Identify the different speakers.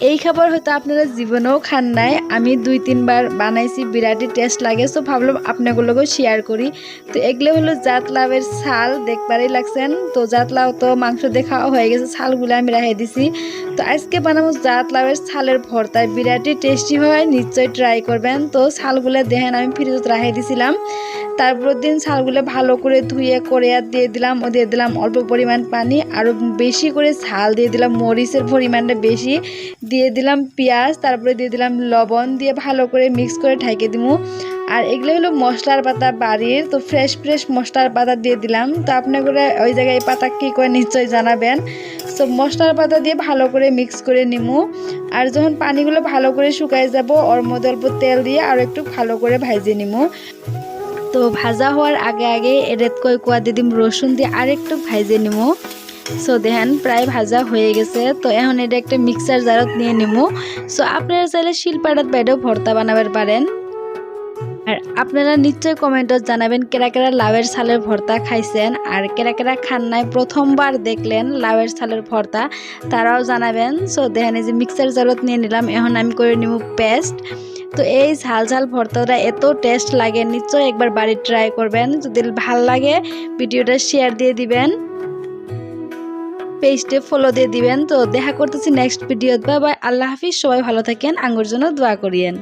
Speaker 1: এই খাবার হয়তো আপনারা জীবনেও খান নাই। আমি দুই, তিনবার বানাইছি, বিরাটই টেস্ট লাগে। সো ভাবলাম আপনাগুলোকেও শেয়ার করি। তো এগুলো হলো জাত লাউয়ের ছাল, দেখবারই লাগছেন। তো জাত লাউ তো মাংস দিয়ে খাওয়া হয়ে গেছে, ছালগুলো আমি রেখে দিছি। তো আজকে বানাবো জাত লাউয়ের ছালের ভর্তা। বিরাটই টেস্টি হয়, নিশ্চয়ই ট্রাই করবেন। তো ছালগুলো দেখেন, আমি ফ্রিজত রেখে দিছিলাম। তারপর দিন ছালগুলো ভালো করে ধুয়ে করে আর দিয়ে দিলাম, ও দিয়ে দিলাম অল্প পরিমাণ পানি। আরও বেশি করে ঝাল দিয়ে দিলাম, মরিচের পরিমাণটা বেশি। দিয়ে দিলাম পেঁয়াজ, তারপরে দিয়ে দিলাম লবণ দিয়ে ভালো করে মিক্স করে ঢাকে দিব আর এগুলো হলো মশলার পাতা বাড়ির, তো ফ্রেশ ফ্রেশ মশলার পাতা দিয়ে দিলাম। তো আপনারা ওই জায়গায় পাতা কী করে নিশ্চয়ই জানাবেন। তো মশলার পাতা দিয়ে ভালো করে মিক্স করে নিমু। আর যখন পানিগুলো ভালো করে শুকায় যাব, ওর মধ্যে অল্প তেল দিয়ে আর একটু ভালো করে ভাইজে নিমু। তো ভাজা হওয়ার আগে আগে এরেত কই কুয়া দিয়ে দিম রসুন দিয়ে আরেকটু ভাইজে নিমু। সো দেখেন, প্রায় ভাজা হয়ে গেছে। তো এখন এটা একটা মিক্সার জারত নিয়ে নিমু। সো আপনারা চাইলে শিলপাটাত বাইরেও ভর্তা বানাবার পারেন। আর আপনারা নিশ্চয়ই কমেন্টত জানাবেন কেরা কেরা লাউয়ের ছালের ভর্তা খাইছেন। আর কেরা কেরা খান নাই, প্রথমবার দেখলেন লাউয়ের ছালের ভর্তা, তারাও জানাবেন। সো দেখেন, এই যে মিক্সার জারত নিয়ে নিলাম, এখন আমি করে নিব পেস্ট তো এই ঝাল ঝাল ভর্তাটা এত টেস্ট লাগে নিশ্চয়ই একবার বাড়ি ট্রাই করবেন। যদি ভালো লাগে, ভিডিওটা শেয়ার দিয়ে দিবেন। পেজটে ফলো দিয়ে দিবেন। তো দেখা করতেছি নেক্সট ভিডিওতে বা বাই আল্লাহ হাফিজ। সবাই ভালো থাকেন, আঙ্গুর জন্য দোয়া করিয়েন।